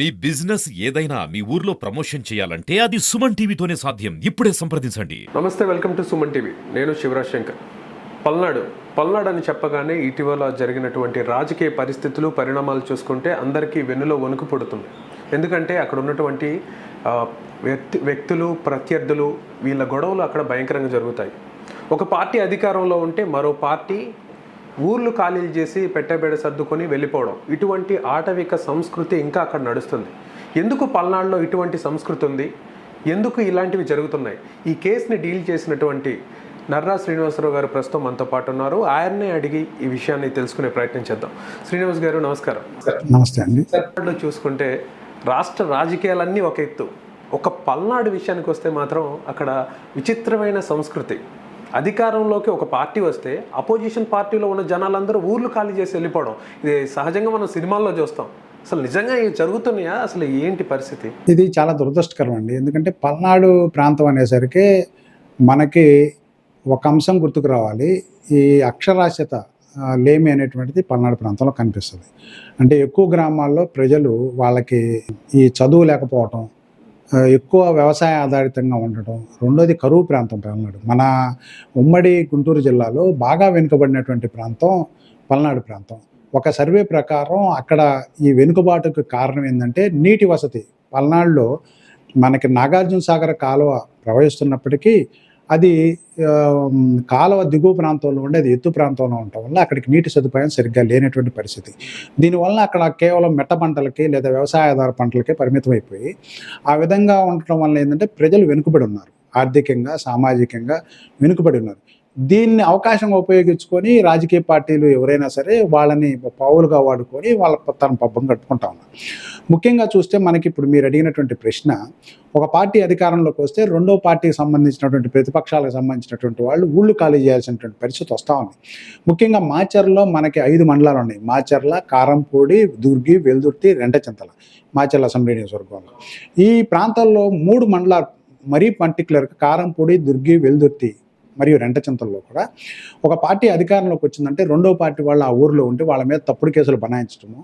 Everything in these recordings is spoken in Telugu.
మీ బిజినెస్ ఏదైనా మీ ఊర్లో ప్రమోషన్ చేయాలంటే అది సుమన్ టీవీతోనే సాధ్యం. ఇప్పుడే సంప్రదించండి. నమస్తే వెల్కమ్ టు సుమన్ టీవీ. నేను శివరాజ్ శంకర్. పల్నాడు. పల్నాడు అని చెప్పగానే ఇటీవల జరిగినటువంటి రాజకీయ పరిస్థితులు పరిణామాలు చూసుకుంటే అందరికీ వెన్నులో వణుకు పుడుతుంది. ఎందుకంటే అక్కడ ఉన్నటువంటి వ్యక్తి వ్యక్తులు ప్రత్యర్థులు వీళ్ళ గొడవలు అక్కడ భయంకరంగా జరుగుతాయి. ఒక పార్టీ అధికారంలో ఉంటే మరో పార్టీ ఊర్లు ఖాళీలు చేసి పెట్టబెడ సర్దుకొని వెళ్ళిపోవడం. ఇటువంటి ఆటవిక సంస్కృతి ఇంకా అక్కడ నడుస్తుంది. ఎందుకు పల్నాడులో ఇటువంటి సంస్కృతి ఉంది? ఎందుకు ఇలాంటివి జరుగుతున్నాయి? ఈ కేసుని డీల్ చేసినటువంటి నర్రా శ్రీనివాసరావు గారు ప్రస్తుతం మనతో పాటు ఉన్నారు. ఆయన్నే అడిగి ఈ విషయాన్ని తెలుసుకునే ప్రయత్నం చేద్దాం. శ్రీనివాస్ గారు నమస్కారం. నమస్తే అండి. పల్నాడులో చూసుకుంటే రాష్ట్ర రాజకీయాలన్నీ ఒక ఎత్తు ఒక పల్నాడు విషయానికి వస్తే మాత్రం అక్కడ విచిత్రమైన సంస్కృతి. అధికారంలోకి ఒక పార్టీ వస్తే అపోజిషన్ పార్టీలో ఉన్న జనాలందరూ ఊర్లు ఖాళీ చేసి వెళ్ళిపోవడం. ఇది సహజంగా మనం సినిమాల్లో చూస్తాం. అసలు నిజంగా ఇవి జరుగుతున్నాయా? అసలు ఏంటి పరిస్థితి? ఇది చాలా దురదృష్టకరం అండి. ఎందుకంటే పల్నాడు ప్రాంతం అనేసరికి మనకి ఒక అంశం గుర్తుకు రావాలి. ఈ అక్షరాస్యత లేమి అనేటువంటిది పల్నాడు ప్రాంతంలో కనిపిస్తుంది. అంటే ఎక్కువ గ్రామాల్లో ప్రజలు వాళ్ళకి ఈ చదువు లేకపోవటం ఎక్కువ వ్యవసాయ ఆధారితంగా ఉండటం. రెండోది కరువు ప్రాంతం పల్నాడు. మన ఉమ్మడి గుంటూరు జిల్లాలో బాగా వెనుకబడినటువంటి ప్రాంతం పల్నాడు ప్రాంతం. ఒక సర్వే ప్రకారం అక్కడ ఈ వెనుకబాటుకు కారణం ఏంటంటే నీటి వసతి. పల్నాడులో మనకి నాగార్జున సాగర్ కాలువ ప్రవహిస్తున్నప్పటికీ అది కాలువ దిగువ ప్రాంతంలో ఉండేది ఎత్తు ప్రాంతంలో ఉండటం వల్ల అక్కడికి నీటి సదుపాయం సరిగ్గా లేనటువంటి పరిస్థితి. దీనివల్ల అక్కడ కేవలం మెట్ట పంటలకి లేదా వ్యవసాయ ఆధార పంటలకే పరిమితం అయిపోయి ఆ విధంగా ఉండటం వల్ల ఏంటంటే ప్రజలు వెనుకబడి ఉన్నారు. ఆర్థికంగా సామాజికంగా వెనుకబడి ఉన్నారు. దీన్ని అవకాశం ఉపయోగించుకొని రాజకీయ పార్టీలు ఎవరైనా సరే వాళ్ళని పావులుగా వాడుకొని వాళ్ళ తన పబ్బం కట్టుకుంటా ఉన్నారు. ముఖ్యంగా చూస్తే మనకి ఇప్పుడు మీరు అడిగినటువంటి ప్రశ్న ఒక పార్టీ అధికారంలోకి వస్తే రెండో పార్టీకి సంబంధించినటువంటి ప్రతిపక్షాలకు సంబంధించినటువంటి వాళ్ళు ఊళ్ళు ఖాళీ చేయాల్సినటువంటి పరిస్థితి వస్తూ ఉంది. ముఖ్యంగా మాచర్లో మనకి ఐదు మండలాలు ఉన్నాయి. మాచర్ల కారంపూడి దుర్గి వెల్దుర్తి రెండచింతల మాచర్ల అసెంబ్లీ నియోజకవర్గంలో. ఈ ప్రాంతాల్లో మూడు మండలాలు మరీ పర్టికులర్గా కారంపూడి దుర్గి వెల్దుర్తి మరియు రెంటచింతల్లో కూడా ఒక పార్టీ అధికారంలోకి వచ్చిందంటే రెండో పార్టీ వాళ్ళు ఆ ఊర్లో ఉంటే వాళ్ళ మీద తప్పుడు కేసులు బనాయించడము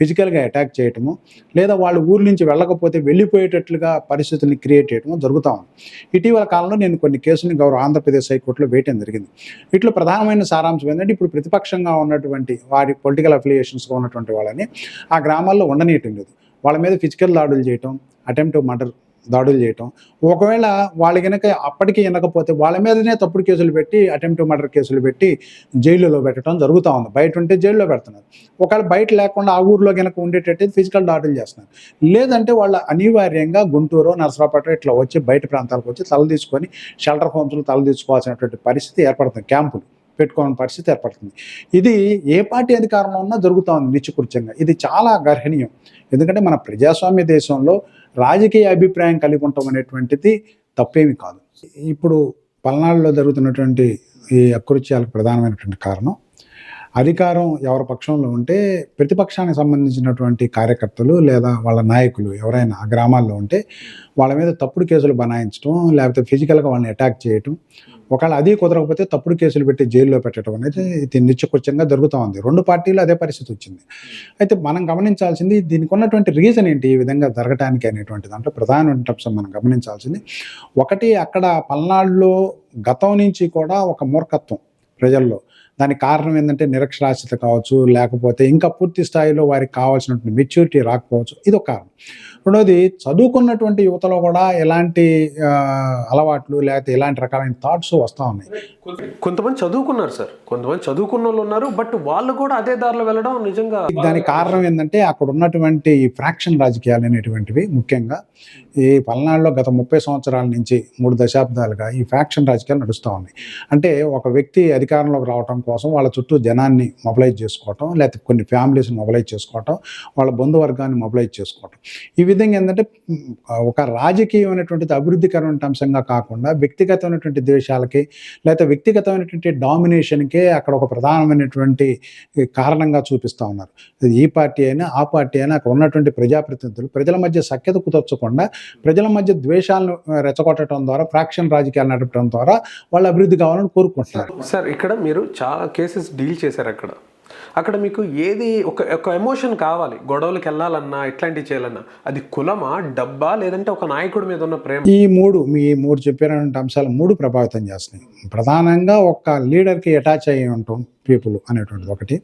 ఫిజికల్గా అటాక్ చేయటము లేదా వాళ్ళు ఊరి నుంచి వెళ్ళకపోతే వెళ్ళిపోయేటట్లుగా పరిస్థితుల్ని క్రియేట్ చేయడము జరుగుతూ ఉంది. ఇటీవల కాలంలో నేను కొన్ని కేసుల్ని గౌరవ ఆంధ్రప్రదేశ్ హైకోర్టులో వేయటం జరిగింది. వీటిలో ప్రధానమైన సారాంశం ఏంటంటే ఇప్పుడు ప్రతిపక్షంగా ఉన్నటువంటి వారి పొలిటికల్ అఫిలియేషన్స్గా ఉన్నటువంటి వాళ్ళని ఆ గ్రామాల్లో ఉండనీయటం లేదు. వాళ్ళ మీద ఫిజికల్ దాడులు చేయటం అటెంప్ట్ మర్డర్ దాడులు చేయటం. ఒకవేళ వాళ్ళు కనుక అప్పటికి వినకపోతే వాళ్ళ మీదనే తప్పుడు కేసులు పెట్టి అటెంప్ట్ మర్డర్ కేసులు పెట్టి జైలులో పెట్టడం జరుగుతూ ఉంది. బయట ఉంటే జైల్లో పెడుతున్నారు. ఒకవేళ బయట లేకుండా ఆ ఊర్లో కనుక ఉండేటట్టు ఫిజికల్ దాడులు చేస్తున్నారు. లేదంటే వాళ్ళు అనివార్యంగా గుంటూరు నరసరాపేట ఇట్లా వచ్చి బయట ప్రాంతాలకు వచ్చి తల తీసుకొని షెల్టర్ హోమ్స్లో తల తీసుకోవాల్సినటువంటి పరిస్థితి ఏర్పడుతుంది. క్యాంపులు. పెట్టుకోని పరిస్థితి ఏర్పడుతుంది. ఇది ఏ పార్టీ అధికారంలో ఉన్నా జరుగుతూ ఉంది నిత్యకృత్యంగా ఇది చాలా గర్హనీయం ఎందుకంటే మన ప్రజాస్వామ్య దేశంలో రాజకీయ అభిప్రాయం కలిగి ఉండటం అనేటువంటిది తప్పేమి కాదు. ఇప్పుడు పల్నాడులో జరుగుతున్నటువంటి ఈ అకృత్యాలకు ప్రధానమైనటువంటి కారణం అధికారం ఎవరి పక్షంలో ఉంటే ప్రతిపక్షానికి సంబంధించినటువంటి కార్యకర్తలు లేదా వాళ్ళ నాయకులు ఎవరైనా ఆ గ్రామాల్లో ఉంటే వాళ్ళ మీద తప్పుడు కేసులు బనాయించడం లేకపోతే ఫిజికల్గా వాళ్ళని అటాక్ చేయటం ఒకవేళ అది కుదరకపోతే తప్పుడు కేసులు పెట్టి జైల్లో పెట్టడం అనేది ఇది నిత్యకృత్యంగా జరుగుతూ ఉంది. రెండు పార్టీలు అదే పరిస్థితి వచ్చింది. అయితే మనం గమనించాల్సింది దీనికి ఉన్నటువంటి రీజన్ ఏంటి? ఈ విధంగా జరగటానికి అనేటువంటి దాంట్లో ప్రధానమైన అంశం మనం గమనించాల్సింది. ఒకటి అక్కడ పల్నాడులో గతం నుంచి కూడా ఒక మూర్ఖత్వం. ప్రజల్లో. దానికి కారణం ఏంటంటే నిరక్షరాస్యత కావచ్చు లేకపోతే ఇంకా పూర్తి స్థాయిలో వారికి కావాల్సినటువంటి మెచ్యూరిటీ రాకపోవచ్చు. ఇది ఒక కారణం. రెండోది చదువుకున్నటువంటి యువతలో కూడా ఎలాంటి అలవాట్లు లేకపోతే ఎలాంటి రకాలైన థాట్స్ వస్తూ ఉన్నాయి. కొంతమంది చదువుకున్నారు సార్. కొంతమంది చదువుకున్న వాళ్ళు ఉన్నారు బట్ వాళ్ళు కూడా అదే దారిలో వెళ్ళడం నిజంగా దానికి కారణం ఏంటంటే అక్కడ ఉన్నటువంటి ఈ ఫ్రాక్షన్ రాజకీయాలు అనేటువంటివి ముఖ్యంగా ఈ పల్నాడులో గత ముప్పై సంవత్సరాల నుంచి మూడు దశాబ్దాలుగా ఈ ఫ్యాక్షన్ రాజకీయాలు నడుస్తూ ఉన్నాయి. అంటే ఒక వ్యక్తి అధికారంలోకి రావడం కోసం వాళ్ళ చుట్టూ జనాన్ని మొబలైజ్ చేసుకోవటం లేకపోతే కొన్ని ఫ్యామిలీస్ని మొబలైజ్ చేసుకోవటం వాళ్ళ బంధువర్గాన్ని మొబలైజ్ చేసుకోవటం. ఈ విధంగా ఏంటంటే ఒక రాజకీయమైనటువంటిది అభివృద్ధికరమైన అంశంగా కాకుండా వ్యక్తిగతమైనటువంటి ద్వేషాలకి లేకపోతే వ్యక్తిగతమైనటువంటి డామినేషన్కే అక్కడ ఒక ప్రధానమైనటువంటి కారణంగా చూపిస్తూ ఉన్నారు. ఈ పార్టీ అయినా ఆ పార్టీ అయినా అక్కడ ఉన్నటువంటి ప్రజాప్రతినిధులు ప్రజల మధ్య సఖ్యత కుదర్చకుండా ప్రజల మధ్య ద్వేషాలను రెచ్చగొట్టడం ద్వారా ఫ్రాక్షన్ రాజకీయాలు నడపడం ద్వారా వాళ్ళు అభివృద్ధి కావాలని కోరుకుంటున్నారు. సార్ ఇక్కడ మీరు చాలా కేసెస్ డీల్ చేశారు అక్కడ. అక్కడ మీకు ఏది ఒక ఒక ఎమోషన్ కావాలి. గొడవలకు వెళ్ళాలన్నా ఇట్లాంటివి చేయాలన్నా. అది కులమా డబ్బా లేదంటే ఒక నాయకుడి మీద ఉన్న ప్రేమ? ఈ మూడు మీ మూడు చెప్పినటువంటి అంశాలు మూడు ప్రభావితం చేస్తున్నాయి. ప్రధానంగా ఒక లీడర్కి అటాచ్ అయ్యి ఉంటాం పీపుల్ అనేటువంటిది ఒకటి.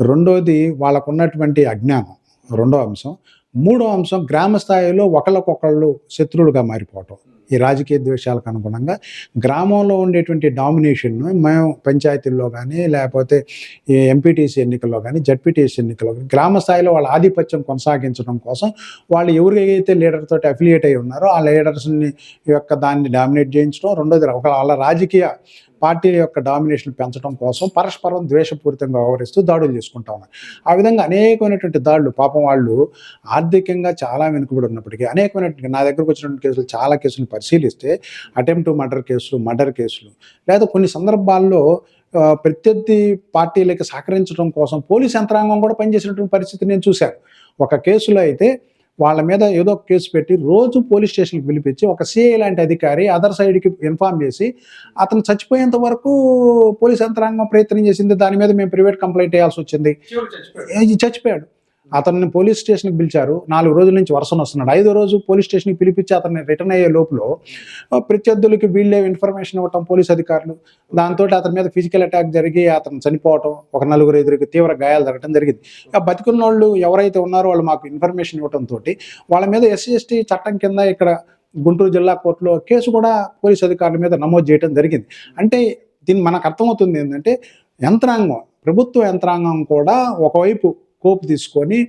రెండోది వాళ్ళకు ఉన్నటువంటి అజ్ఞానం రెండో అంశం. మూడో అంశం గ్రామ స్థాయిలో ఒకళ్ళకొకళ్ళు శత్రువులుగా మారిపోవటం. ఈ రాజకీయ ద్వేషాలకు అనుగుణంగా గ్రామంలో ఉండేటువంటి డామినేషన్ను మేము పంచాయతీల్లో కానీ లేకపోతే ఈ ఎంపీటీసీ ఎన్నికల్లో కానీ జడ్పీటీసీ ఎన్నికల్లో కానీ గ్రామ స్థాయిలో వాళ్ళ ఆధిపత్యం కొనసాగించడం కోసం వాళ్ళు ఎవరికైతే లీడర్ లీడర్తో అఫిలియేట్ అయి ఉన్నారో ఆ లీడర్స్ని యొక్క దాన్ని డామినేట్ చేయించడం రెండోది ఒక వాళ్ళ రాజకీయ పార్టీ యొక్క డామినేషన్ పెంచడం కోసం పరస్పరం ద్వేషపూరితంగా వ్యవహరిస్తూ దాడులు చేసుకుంటా ఉన్నారు. ఆ విధంగా అనేకమైనటువంటి దాడులు పాపం వాళ్ళు ఆర్థికంగా చాలా వెనుకబడి ఉన్నప్పటికీ అనేకమైనటువంటి నా దగ్గరకు వచ్చినటువంటి కేసులు చాలా కేసులు పరిశీలిస్తే అటెంప్ట్ మర్డర్ కేసులు మర్డర్ కేసులు లేదా కొన్ని సందర్భాల్లో ప్రత్యర్థి పార్టీలకు సహకరించడం కోసం పోలీస్ యంత్రాంగం కూడా పనిచేసినటువంటి పరిస్థితి నేను చూశాను. ఒక కేసులో అయితే వాళ్ళ మీద ఏదో కేసు పెట్టి రోజు పోలీస్ స్టేషన్కి పిలిపించి ఒక సిఐ లాంటి అధికారి అదర్ సైడ్కి ఇన్ఫార్మ్ చేసి అతను చచ్చిపోయేంత వరకు పోలీస్ యంత్రాంగం ప్రయత్నం చేసింది. దాని మీద మేము ప్రైవేట్ కంప్లైంట్ వేయాల్సి వచ్చింది. చచ్చిపోయాడు. అతన్ని పోలీస్ స్టేషన్కి పిలిచారు. నాలుగు రోజుల నుంచి వరుసన వస్తున్నాడు. ఐదో రోజు పోలీస్ స్టేషన్కి పిలిపించి అతన్ని రిటర్న్ అయ్యే లోపల ప్రత్యర్థులకి వీళ్ళే ఇన్ఫర్మేషన్ ఇవ్వటం పోలీస్ అధికారులు దాంతో అతని మీద ఫిజికల్ అటాక్ జరిగి అతను చనిపోవటం ఒక నలుగురు ఎదురుకి తీవ్ర గాయాలు జరగడం జరిగింది. బతికున్న వాళ్ళు ఎవరైతే ఉన్నారో వాళ్ళు మాకు ఇన్ఫర్మేషన్ ఇవ్వడంతో వాళ్ళ మీద ఎస్సీ ఎస్టీ చట్టం కింద ఇక్కడ గుంటూరు జిల్లా కోర్టులో కేసు కూడా పోలీస్ అధికారుల మీద నమోదు చేయడం జరిగింది. అంటే దీన్ని మనకు అర్థమవుతుంది ఏంటంటే యంత్రాంగం ప్రభుత్వ యంత్రాంగం కూడా ఒకవైపు కోపు తీసుకొని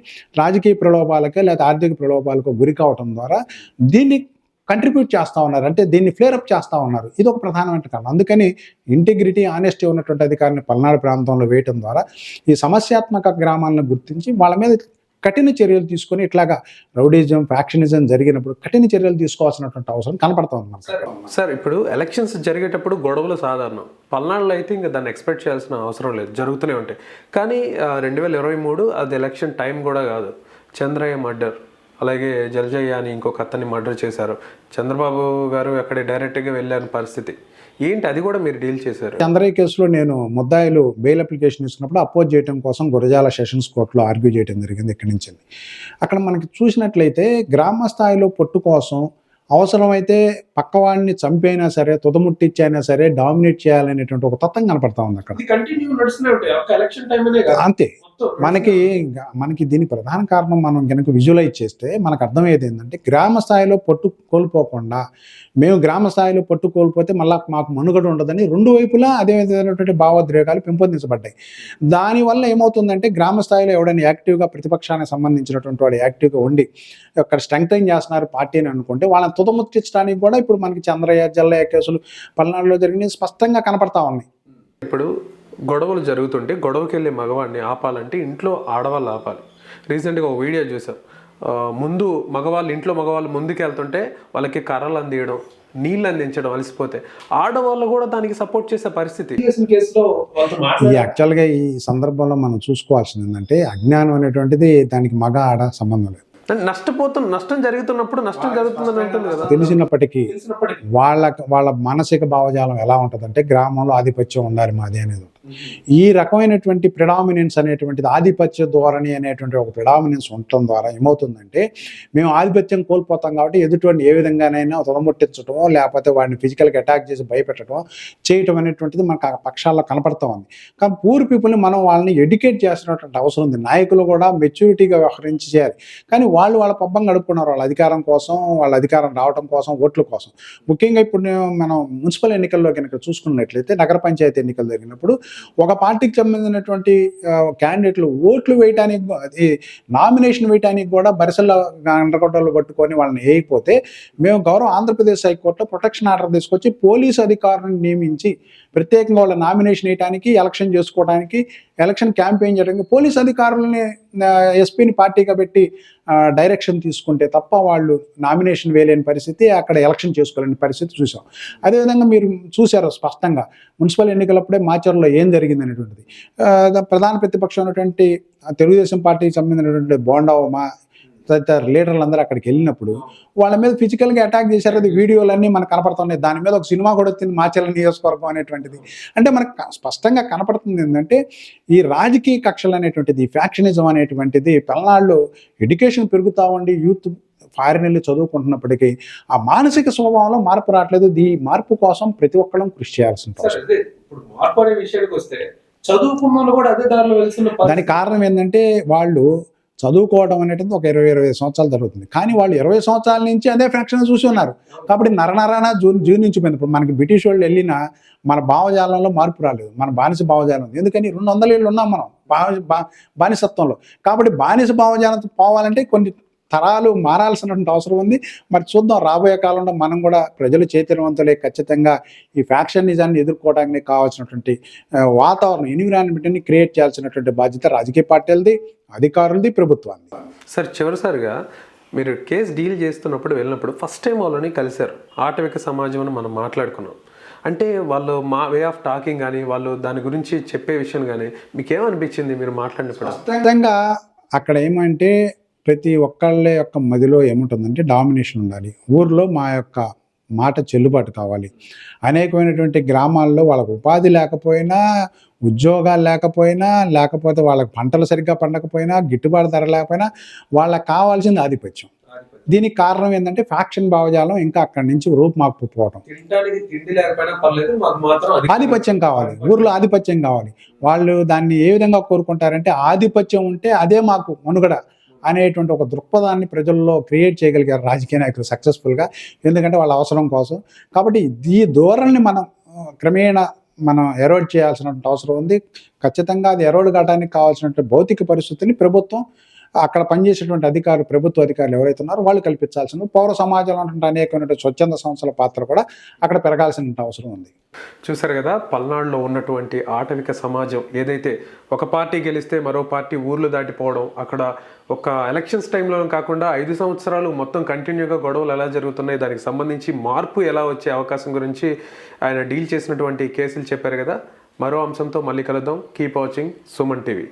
రాజకీయ ప్రలోభాలకే లేదా ఆర్థిక ప్రలోభాలకు గురి కావటం ద్వారా దీన్ని కంట్రిబ్యూట్ చేస్తూ ఉన్నారు. అంటే దీన్ని ఫ్లేరప్ చేస్తూ ఉన్నారు. ఇది ఒక ప్రధానమైన కారణం. అందుకని ఇంటిగ్రిటీ ఆనెస్టీ ఉన్నటువంటి అధికారిని పల్నాడు ప్రాంతంలో వేయటం ద్వారా ఈ సమస్యాత్మక గ్రామాలను గుర్తించి వాళ్ళ మీద కఠిన చర్యలు తీసుకొని ఇట్లాగా రౌడీజం ఫ్యాక్షనిజం జరిగినప్పుడు కఠిన చర్యలు తీసుకోవాల్సినటువంటి అవసరం కనపడుతుంది మనకు. సార్ ఇప్పుడు ఎలక్షన్స్ జరిగేటప్పుడు గొడవలు సాధారణం. పల్నాడులో అయితే ఇంకా దాన్ని ఎక్స్పెక్ట్ చేయాల్సిన అవసరం లేదు. జరుగుతూనే ఉంటాయి. కానీ రెండు వేల ఇరవై మూడు అది ఎలక్షన్ టైం కూడా కాదు. చంద్రయ్య మర్డర్ అలాగే జలజయ్య అని ఇంకొక అతన్ని మర్డర్ చేశారు. చంద్రబాబు గారు అక్కడ డైరెక్ట్గా వెళ్ళాని పరిస్థితి. ఏంటి? అది కూడా మీరు డీల్ చేశారు. చంద్రయ్య కేసులో నేను ముద్దాయిలు బెయిల్ అప్లికేషన్ ఇచ్చినప్పుడు అపోజ్ చేయడం కోసం గురజాల సెషన్స్ కోర్టులో ఆర్గ్యూ చేయడం జరిగింది ఇక్కడి నుంచి. అక్కడ మనకి చూసినట్లయితే గ్రామ స్థాయిలో పొట్టు కోసం అవసరమైతే పక్కవాడిని చంపైనా సరే తుదముట్టిచ్చైనా సరే డామినేట్ చేయాలనేటువంటి ఒక తత్వం కనపడతా ఉంది అక్కడ. అంతే. మనకి మనకి దీని ప్రధాన కారణం మనం కనుక విజువలైజ్ చేస్తే మనకు అర్థమయ్యేది ఏంటంటే గ్రామ స్థాయిలో పట్టు కోల్పోకుండా మేము గ్రామ స్థాయిలో పట్టు కోల్పోతే మళ్ళీ మాకు మనుగడ ఉండదని రెండు వైపులా అదే విధమైనటువంటి భావోద్వేగాలు పెంపొందించబడ్డాయి. దానివల్ల ఏమవుతుందంటే గ్రామ స్థాయిలో ఎవడైనా యాక్టివ్గా ప్రతిపక్షానికి సంబంధించినటువంటి వాడు యాక్టివ్గా ఉండి అక్కడ స్ట్రెంగ్తైన్ చేస్తున్నారు పార్టీ అని అనుకుంటే వాళ్ళని తుదముట్టించడానికి కూడా ఇప్పుడు మనకి చంద్రయ్య జల్లయ్య కేసులు పల్నాడులో జరిగినవి స్పష్టంగా కనపడతా ఉన్నాయి. ఇప్పుడు గొడవలు జరుగుతుంటే గొడవకి వెళ్ళే మగవాడిని ఆపాలంటే ఇంట్లో ఆడవాళ్ళు ఆపాలి. రీసెంట్గా ఒక వీడియో చూసాం ముందు మగవాళ్ళు ఇంట్లో మగవాళ్ళు ముందుకు వెళ్తుంటే వాళ్ళకి కర్రలు అందియడం నీళ్ళు అందించడం అలసిపోతే ఆడవాళ్ళు కూడా దానికి సపోర్ట్ చేసే పరిస్థితి. ఈ యాక్చువల్గా ఈ సందర్భంలో మనం చూసుకోవాల్సింది ఏంటంటే అజ్ఞానం అనేటువంటిది దానికి మగ ఆడ సంబంధం లేదు. నష్టపోతున్న నష్టం జరుగుతున్నప్పుడు నష్టం జరుగుతుందని ఉంటుంది కదా. తెలిసినప్పటికీ. వాళ్ళ వాళ్ళ మానసిక భావజాలం ఎలా ఉంటుందంటే గ్రామంలో ఆధిపత్యం ఉండాలి మాది అనేది. ఈ రకమైనటువంటి ప్రిడామినెన్స్ అనేటువంటిది ఆధిపత్య ధోరణి అనేటువంటి ఒక ప్రిడామినెన్స్ ఉండటం ద్వారా ఏమవుతుందంటే మేము ఆధిపత్యం కోల్పోతాం కాబట్టి ఎదుటివాడిని ఏ విధంగానైనా తొలముట్టించడమో లేకపోతే వాడిని ఫిజికల్గా అటాక్ చేసి భయపెట్టడం చేయటం అనేటువంటిది మనకు ఆ పక్షాల్లో కనపడతా ఉంది. కానీ పూర్ పీపుల్ని మనం వాళ్ళని ఎడ్యుకేట్ చేసినటువంటి అవసరం ఉంది. నాయకులు కూడా మెచ్యూరిటీగా వ్యవహరించి చేయాలి. కానీ వాళ్ళు వాళ్ళ పబ్బం గడుపుకున్నారు. వాళ్ళ అధికారం కోసం వాళ్ళ అధికారం రావడం కోసం ఓట్ల కోసం. ముఖ్యంగా ఇప్పుడు మనం మున్సిపల్ ఎన్నికల్లో కనుక చూసుకున్నట్లయితే నగర పంచాయతీ ఎన్నికలు జరిగినప్పుడు ఒక పార్టీకి సంబంధించినటువంటి క్యాండిడేట్లు ఓట్లు వేయటానికి అది నామినేషన్ వేయటానికి కూడా బరిసెల్లో అండగొట్టలు పట్టుకొని వాళ్ళని వేయకపోతే మేము గౌరవ ఆంధ్రప్రదేశ్ హైకోర్టులో ప్రొటెక్షన్ ఆర్డర్ తీసుకొచ్చి పోలీసు అధికారులను నియమించి ప్రత్యేకంగా వాళ్ళ నామినేషన్ వేయడానికి ఎలక్షన్ చేసుకోవడానికి ఎలక్షన్ క్యాంపెయిన్ చేయడానికి పోలీస్ అధికారులని ఎస్పీని పార్టీగా పెట్టి డైరెక్షన్ తీసుకుంటే తప్ప వాళ్ళు నామినేషన్ వేయలేని పరిస్థితి అక్కడ ఎలక్షన్ చేసుకోలేని పరిస్థితి చూసాం. అదేవిధంగా మీరు చూశారు స్పష్టంగా మున్సిపల్ ఎన్నికలప్పుడే మాచర్లో ఏం జరిగింది అనేటువంటిది. ప్రధాన ప్రతిపక్షం అయినటువంటి తెలుగుదేశం పార్టీకి సంబంధించినటువంటి బోండా మా తదితర లీడర్లు అందరూ అక్కడికి వెళ్ళినప్పుడు వాళ్ళ మీద ఫిజికల్గా అటాక్ చేశారు. అది వీడియోలన్నీ మనకు కనపడుతున్నాయి. దాని మీద ఒక సినిమా కూడా వచ్చింది మాచల నియోజకవర్గం అనేటువంటిది. అంటే మనకు స్పష్టంగా కనపడుతుంది ఏంటంటే ఈ రాజకీయ కక్షలు అనేటువంటిది ఫ్యాక్షనిజం అనేటువంటిది పల్నాళ్ళు ఎడ్యుకేషన్ పెరుగుతూ ఉండి యూత్ ఫారిన్ వెళ్ళి చదువుకుంటున్నప్పటికీ ఆ మానసిక స్వభావంలో మార్పు రావట్లేదు. ఈ మార్పు కోసం ప్రతి ఒక్కళ్ళం కృషి ఇప్పుడు మార్పు అనే విషయానికి వస్తే చదువుకున్న వాళ్ళు కూడా అదే దారిలో వెళ్తున్న పరిస్థితి. దానికి కారణం ఏంటంటే వాళ్ళు చదువుకోవడం అనేది ఒక ఇరవై ఇరవై సంవత్సరాలు జరుగుతుంది. కానీ వాళ్ళు ఇరవై సంవత్సరాల నుంచి అదే ఫ్యాక్షన్ చూసి ఉన్నారు. కాబట్టి నరనరాన జూన్ జీర్ణించిపోయింది. ఇప్పుడు మనకి బ్రిటిష్ వాళ్ళు వెళ్ళిన మన భావజాలంలో మార్పు రాలేదు. మన బానిస భావజాలం ఉంది. ఎందుకని? రెండు వందల ఏళ్ళు ఉన్నాం మనం. బా- బానిసత్వంలో. కాబట్టి బానిస భావజాలంతో పోవాలంటే కొన్ని తరాలు మారాల్సినటువంటి అవసరం ఉంది. మరి చూద్దాం రాబోయే కాలంలో మనం కూడా ప్రజలు చైతన్యవంతులే ఖచ్చితంగా ఈ ఫ్యాక్షనిజాన్ని ఎదుర్కోవడానికి కావాల్సినటువంటి వాతావరణం ఎన్విరాన్మెంట్ని క్రియేట్ చేయాల్సినటువంటి బాధ్యత రాజకీయ పార్టీలది అధికారులది ప్రభుత్వాన్ని సార్ చివరిసారిగా మీరు కేసు డీల్ చేస్తున్నప్పుడు వెళ్ళినప్పుడు ఫస్ట్ టైం వాళ్ళని కలిశారు. ఆటవిక సమాజం అని మనం మాట్లాడుకున్నాం. అంటే వాళ్ళు మా వే ఆఫ్ టాకింగ్ కానీ వాళ్ళు దాని గురించి చెప్పే విషయం కానీ మీకు ఏమనిపించింది మీరు మాట్లాడినప్పుడు? ఖచ్చితంగా అక్కడ ఏమంటే ప్రతి ఒక్కళ్ళ యొక్క మదిలో ఏముంటుందంటే డామినేషన్ ఉండాలి. ఊర్లో మా యొక్క మాట చెల్లుబాటు కావాలి. అనేకమైనటువంటి గ్రామాల్లో వాళ్ళకు ఉపాధి లేకపోయినా ఉద్యోగాలు లేకపోయినా లేకపోతే వాళ్ళకి పంటలు సరిగ్గా పండకపోయినా గిట్టుబాటు ధర లేకపోయినా వాళ్ళకి కావాల్సింది ఆధిపత్యం. దీనికి కారణం ఏంటంటే ఫ్యాక్షన్ భావజాలం ఇంకా అక్కడి నుంచి మాత్రం అది ఆధిపత్యం కావాలి. ఊర్లో ఆధిపత్యం కావాలి. వాళ్ళు దాన్ని ఏ విధంగా కోరుకుంటారంటే ఆధిపత్యం ఉంటే అదే మాకు మనుగడ. అనేటువంటి ఒక దృక్పథాన్ని ప్రజల్లో క్రియేట్ చేయగలిగారు రాజకీయ నాయకులు సక్సెస్ఫుల్గా. ఎందుకంటే వాళ్ళ అవసరం కోసం. కాబట్టి ఈ ధోరణిని మనం క్రమేణ క్రమేణా మనం ఎరోడ్ చేయాల్సినటువంటి అవసరం ఉంది. ఖచ్చితంగా అది ఎరోడ్ కావడానికి కావాల్సినటువంటి భౌతిక పరిస్థితిని ప్రభుత్వం అక్కడ పనిచేసేటువంటి అధికారులు ప్రభుత్వ అధికారులు ఎవరైతే ఉన్నారో వాళ్ళు కల్పించాల్సింది. పౌర సమాజంలో ఉన్నటువంటి అనేకమైనటువంటి స్వచ్ఛంద సంస్థల పాత్ర కూడా అక్కడ పెరగాల్సిన అవసరం ఉంది. చూసారు కదా పల్నాడులో ఉన్నటువంటి ఆటవిక సమాజం ఏదైతే ఒక పార్టీ గెలిస్తే మరో పార్టీ ఊర్లు దాటిపోవడం అక్కడ ఒక ఎలక్షన్స్ టైంలో కాకుండా ఐదు సంవత్సరాలు మొత్తం కంటిన్యూగా గొడవలు ఎలా జరుగుతున్నాయి దానికి సంబంధించి మార్పు ఎలా వచ్చే అవకాశం గురించి ఆయన డీల్ చేసినటువంటి కేసులు చెప్పారు కదా. మరో అంశంతో మళ్ళీ కలుద్దాం. Keep watching Suman TV.